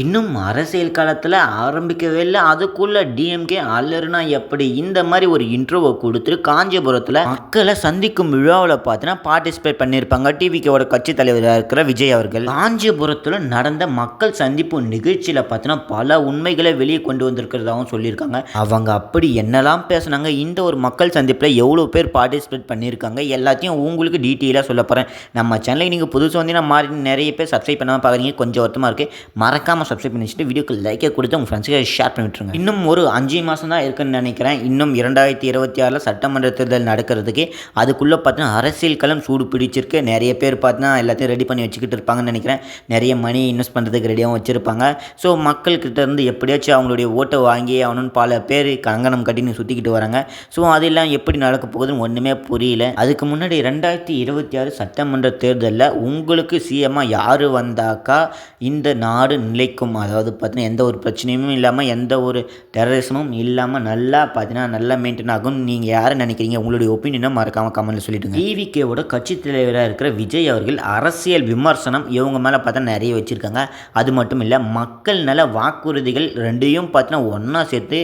இன்னும் அரசியல் காலத்தில் ஆரம்பிக்கவே இல்லை. அதுக்குள்ளே டிஎம்கே அல்லருனா எப்படி? இந்த மாதிரி ஒரு இன்ட்ரோவை கொடுத்துட்டு காஞ்சிபுரத்தில் மக்களை சந்திக்கும் விழாவில் பார்த்தீங்கன்னா பார்ட்டிசிபேட் பண்ணியிருப்பாங்க டிவிக்கோட கட்சி தலைவராக இருக்கிற விஜய் அவர்கள். காஞ்சிபுரத்தில் நடந்த மக்கள் சந்திப்பு நிகழ்ச்சியில் பார்த்தீங்கன்னா பல உண்மைகளை வெளியே கொண்டு வந்திருக்கிறதாகவும் சொல்லியிருக்காங்க. அவங்க அப்படி என்னெல்லாம் பேசுனாங்க? இந்த ஒரு மக்கள் சந்திப்பில் எவ்வளோ பேர் பார்ட்டிசிபேட் பண்ணியிருக்காங்க? எல்லாத்தையும் உங்களுக்கு டீட்டெயிலாக சொல்ல போகிறேன் நம்ம சேனலை நீங்கள் புதுசு வந்தீங்கன்னா மாறி நிறைய பேர் சப்ஸ்கிரைப் பண்ணாமல் பார்க்குறீங்க கொஞ்சம் வருத்தமாக இருக்குது மறக்காமல் சப்ஸ்கிரைப் பண்ணி வச்சுட்டு வீடியோக்கு லைக்கை கொடுத்து உங்கள் ஃப்ரெண்ட்ஸுக்கு ஷேர் பண்ணி விட்டுருங்க. இன்னும் ஒரு அஞ்சு மாதம் தான் இருக்குன்னு நினைக்கிறேன். இன்னும் இரண்டாயிரத்தி இருபத்தி ஆறில் சட்டமன்ற தேர்தல் நடக்கிறதுக்கு அதுக்குள்ளே பார்த்தீங்கன்னா அரசியல் களம் சூடு பிடிச்சிருக்கு. நிறைய பேர் பார்த்தீங்கன்னா எல்லாத்தையும் ரெடி பண்ணி வச்சுக்கிட்டு இருப்பாங்கன்னு நினைக்கிறேன். நிறைய மணி இன்வெஸ்ட் பண்ணுறதுக்கு ரெடியாகவும் வச்சுருப்பாங்க. ஸோ மக்கள்கிட்ட இருந்து எப்படியாச்சும் அவங்களுடைய ஓட்டை வாங்கி ஆகணும்னு பல பேர் கங்கணம் கட்டின்னு சுற்றிக்கிட்டு வராங்க. ஸோ அதெல்லாம் எப்படி நடக்க போகுதுன்னு ஒன்றுமே புரியல. அதுக்கு முன்னாடி ரெண்டாயிரத்தி இருபத்தி ஆறு சட்டமன்ற தேர்தலில் உங்களுக்கு சிஎம்மாக யார் வந்தாக்கா இந்த நாடு நிலைக்கும் அதாவது பார்த்தீங்கன்னா எந்த ஒரு பிரச்சனையும் இல்லாமல் எந்த ஒரு டெரரிசமும் இல்லாமல் நல்லா பார்த்தீங்கன்னா நல்லா மெயின்டைன் ஆகும் நீங்கள் யாரை நினைக்கிறீங்க? உங்களுடைய ஒப்பீனியனை மறக்காமல் கமெண்ட்டில் சொல்லிவிடுங்க டிவிகேவோட கட்சி தலைவராக இருக்கிற விஜய் அவர்கள் அரசியல் விமர்சனம் இவங்க மேலே பார்த்தா நிறைய வச்சுருக்காங்க. அது மட்டும் இல்லை மக்கள் நல வாக்குறுதிகள் ரெண்டையும் பார்த்தீங்கன்னா ஒன்றா சேர்த்து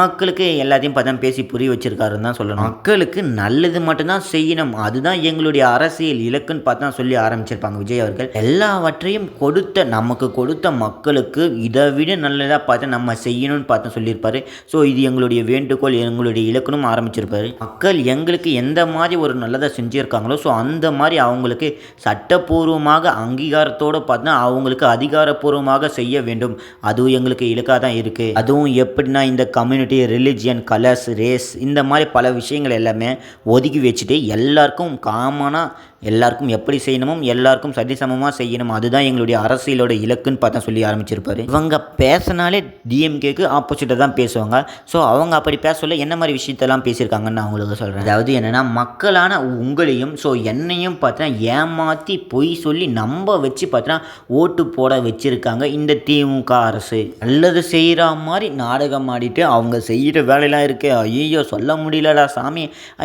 மக்களுக்கு எல்லாத்தையும் பார்த்தா பேசி புரிய வச்சுருக்காருன்னு தான் சொல்லணும். மக்களுக்கு நல்லது மட்டும்தான் செய்யணும். அதுதான் எங்களுடைய அரசியல் இலக்குன்னு பார்த்தா சொல்லி ஆரம்பிச்சிருப்பாங்க விஜய் அவர்கள். எல்லாவற்றையும் கொடுத்த நமக்கு கொடுத்த மக்கள் மக்களுக்கு இதை விட நல்லதாக பார்த்து நம்ம செய்யணும்னு பார்த்து சொல்லியிருப்பாரு. ஸோ இது எங்களுடைய வேண்டுகோள் எங்களுடைய இலக்கணம் ஆரம்பிச்சிருப்பாரு. மக்கள் எங்களுக்கு எந்த மாதிரி ஒரு நல்லதை செஞ்சுருக்காங்களோ ஸோ அந்த மாதிரி அவங்களுக்கு சட்டப்பூர்வமாக அங்கீகாரத்தோடு பார்த்தா அவங்களுக்கு அதிகாரப்பூர்வமாக செய்ய வேண்டும். அதுவும் எங்களுக்கு இலக்காக தான் இருக்குது அதுவும் எப்படின்னா இந்த கம்யூனிட்டி ரிலிஜியன் கலர்ஸ் ரேஸ் இந்த மாதிரி பல விஷயங்கள் எல்லாமே ஒதுக்கி வச்சுட்டு எல்லாருக்கும் காமனாக எல்லாருக்கும் எப்படி செய்யணுமோ எல்லாருக்கும் சரிசமமாக செய்யணும். அதுதான் எங்களுடைய அரசியலோட இலக்குன்னு பார்த்தா சொல்லி ஆரம்பிச்சிருப்பாரு. இவங்க பேசினாலே டிஎம்கேக்கு ஆப்போசிட்டாக தான் பேசுவாங்க. ஸோ அவங்க அப்படி பேச சொல்ல என்ன மாதிரி விஷயத்தெல்லாம் பேசியிருக்காங்கன்னு நான் உங்களுக்கு சொல்கிறேன் அதாவது என்னென்னா மக்களான உங்களையும் ஸோ என்னையும் பார்த்தீங்கன்னா ஏமாற்றி பொய் சொல்லி நம்ப வச்சு பார்த்தீங்கன்னா ஓட்டு போட வச்சுருக்காங்க இந்த திமுக அரசு. நல்லது செய்கிற மாதிரி நாடகம் ஆடிட்டு அவங்க செய்கிற வேலையெல்லாம் இருக்கு. ஐயோ சொல்ல முடியலடா சாமி.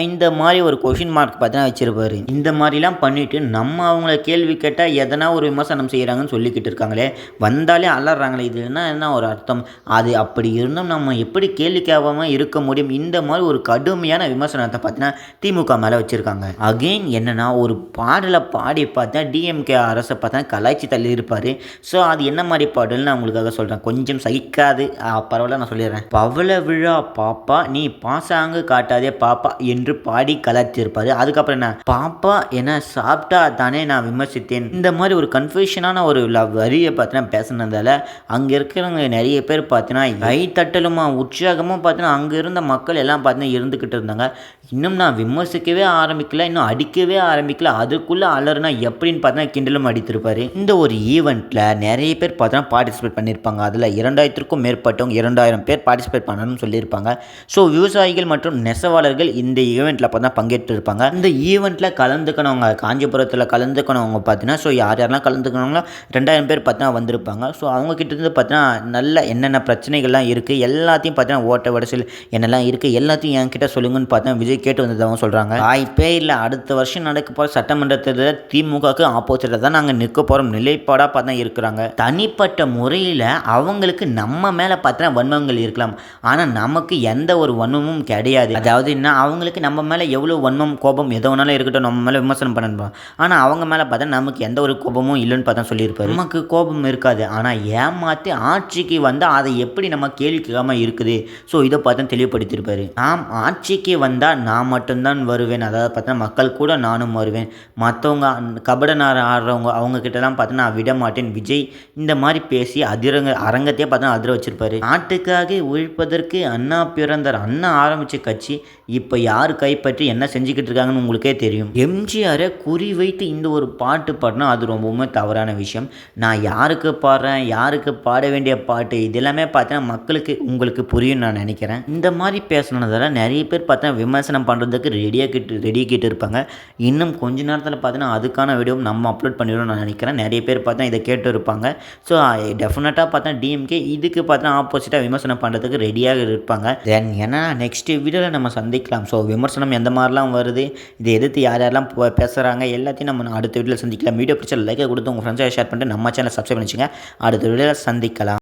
இந்த மாதிரி ஒரு கொஷின் மார்க் பார்த்தீங்கன்னா வச்சுருப்பாரு. இந்த மாதிரிலாம் பண்ணிவிட்டு நம்ம அவங்கள கேள்வி கேட்டால் எதனா ஒரு விமர்சனம் செய்கிறாங்கன்னு சொல்லிக்கிட்டு இருக்காங்களே வந்தாலே அலறாங்களே இது என்ன என்ன ஒரு அர்த்தம்? அது அப்படி இருந்தும் நம்ம எப்படி கேள்வி கேட்காம இருக்க முடியும்? இந்த மாதிரி ஒரு கடுமையான விமர்சனத்தை பார்த்தீங்கன்னா திமுக மேலே வச்சுருக்காங்க. அகெயின் என்னன்னா ஒரு பாடலை பாடி பார்த்தா டிஎம்கே அரசை பார்த்தா கலாய்ச்சி தள்ளி இருப்பார். ஸோ அது என்ன மாதிரி பாடல்னு நான் உங்களுக்காக சொல்கிறேன் கொஞ்சம் சகிக்காது. பரவாயில்ல நான் சொல்லிடுறேன். பவள விழா பாப்பா நீ பாசாங்கு காட்டாதே பாப்பா என்று பாடி கலாய்ச்சிருப்பாரு. அதுக்கப்புறம் என்ன? பாப்பா என்ன சாப்பிட்டா தானே நான் விமர்சித்தேன். இந்த மாதிரி ஒரு கன்ஃபியூஷனான ஒரு வரியை பார்த்தீங்கன்னா பேசுனதால அங்கே இருக்கிறவங்க நிறைய பேர் பார்த்தீங்கன்னா கை தட்டலுமா உற்சாகமும் பார்த்தீங்கன்னா அங்கே இருந்த மக்கள் எல்லாம் பார்த்தீங்கன்னா இருந்துக்கிட்டு இருந்தாங்க. இன்னும் நான் விமர்சிக்கவே ஆரம்பிக்கல இன்னும் அடிக்கவே ஆரம்பிக்கல. அதுக்குள்ளே அலறுனா எப்படின்னு பார்த்தீங்கன்னா கிண்டலும் அடித்திருப்பார். இந்த ஒரு ஈவெண்ட்டில் நிறைய பேர் பார்த்தீங்கன்னா பார்ட்டிசிபேட் பண்ணியிருப்பாங்க. அதில் இரண்டாயிரத்திற்கும் மேற்பட்டவங்க இரண்டாயிரம் பேர் பார்ட்டிசிபேட் பண்ணணும்னு சொல்லியிருப்பாங்க. ஸோ விவசாயிகள் மற்றும் நெசவாளர்கள் இந்த ஈவெண்ட்டில் பார்த்தா பங்கேற்று இருப்பாங்க இந்த ஈவெண்ட்டில் கலந்துக்கணவங்க காஞ்சிபுரத்தில் கலந்துக்கணவங்க பார்த்தீங்கன்னா ஸோ யார் யாரெல்லாம் கலந்துக்கணுங்களோ ரெண்டாயிரம் பேர் பார்த்தீங்கன்னா வந்திருப்பாங்க. ஸோ அவங்க கிட்ட பார்த்தீங்கன்னா நல்ல என்னென்ன பிரச்சனைகள்லாம் இருக்குது எல்லாத்தையும் பார்த்தீங்கன்னா ஓட்ட வடசில் என்னெல்லாம் இருக்குது எல்லாத்தையும் என்கிட்ட சொல்லுங்கன்னு பார்த்தா விஜய் கேட்டு வந்ததாகவும் சொல்கிறாங்க வாய்ப்பே இல்லை. அடுத்த வருஷம் நடக்க போகிற சட்டமன்றத்தில் திமுகவுக்கு ஆப்போசிட்டாக தான் நாங்கள் நிற்க போகிறோம் நிலைப்பாடாக பார்த்தா இருக்கிறாங்க. தனிப்பட்ட முறையில் அவங்களுக்கு நம்ம மேலே பார்த்தா வன்மங்கள் இருக்கலாம். ஆனால் நமக்கு எந்த ஒரு வன்மமும் கிடையாது. அதாவது என்ன? அவங்களுக்கு நம்ம மேலே எவ்வளோ வன்மம் கோபம் எதோ வேணாலும் இருக்கட்டும் நம்ம மேலே விமர்சனம் பண்ணணும் ஆனால் அவங்க மேலே பார்த்தா நமக்கு எந்த ஒரு கோபமும் இல்லைன்னு பார்த்தா சொல்லியிருப்பாரு. நமக்கு கோபம் இருக்காது. ஆனால் ஏமாற்றி ஆட்சிக்கு வந்தால் அதை எப்படி நம்ம கேள்வி கேட்காமல் இருக்குது? ஸோ இதை பார்த்தா தெளிவுபடுத்தியிருப்பாரு. நாம் ஆட்சிக்கு வந்தால் நான் மட்டும்தான் வருவேன். அதாவது பார்த்தா மக்கள் கூட நானும் வருவேன். மற்றவங்க கபட ஆடுறவங்க அவங்க கிட்டலாம் பார்த்தா நான் விட மாட்டேன். விஜய் இந்த மாதிரி பேசி அதிரங்க அரங்கத்தையே பார்த்தா அதிர வச்சிருப்பாரு. நாட்டுக்காக உழைப்பதற்கு அண்ணா பிறந்தார். அண்ணா ஆரம்பித்த கட்சி இப்போ யார் கைப்பற்றி என்ன செஞ்சுக்கிட்டு இருக்காங்கன்னு உங்களுக்கே தெரியும். எம்ஜிஆர் குறி வைத்து இந்த ஒரு பாட்டு பாடினா அது ரொம்பவுமே தவறான விஷயம். நான் யாருக்கு பாடுறேன் யாருக்கு பாட வேண்டிய பாட்டு இது எல்லாமே பார்த்தீங்கன்னா மக்களுக்கு உங்களுக்கு புரியும் நான் நினைக்கிறேன். இந்த மாதிரி பேசுனதால நிறைய பேர் பார்த்தா விமர்சனம் பண்ணுறதுக்கு ரெடியாக கிட்டு ரெடி கிட்டு இருப்பாங்க. இன்னும் கொஞ்ச நேரத்தில் பார்த்தீங்கன்னா அதுக்கான வீடியோ நம்ம அப்லோட் பண்ணிடுவோம் நான் நினைக்கிறேன். நிறைய பேர் பார்த்தா இதை கேட்டு இருப்பாங்க. ஸோ டெஃபினட்டாக பார்த்தா டிஎம்கே இதுக்கு பார்த்தா ஆப்போசிட்டாக விமர்சனம் பண்ணுறதுக்கு ரெடியாக இருப்பாங்க. தென் ஏன்னா நெக்ஸ்ட் வீடியோவில் நம்ம சந்திக்கலாம். ஸோ விமர்சனம் எந்த மாதிரிலாம் வருது இதை எதிர்த்து யார் யாரெல்லாம் போ- பேச பேசுகிறாங்க எல்லாத்தையும் நம்ம அடுத்த வீடியோவில் சந்திக்கலாம். வீடியோ பிடிச்ச லைக்கை கொடுத்து உங்கள் ஃப்ரெண்ட்ஸை ஷேர் பண்ணிட்டு நம்ம சேனல் சப்ஸ்கிரைப் பண்ணிச்சுங்க அடுத்த வீடியோவில் சந்திக்கலாம்.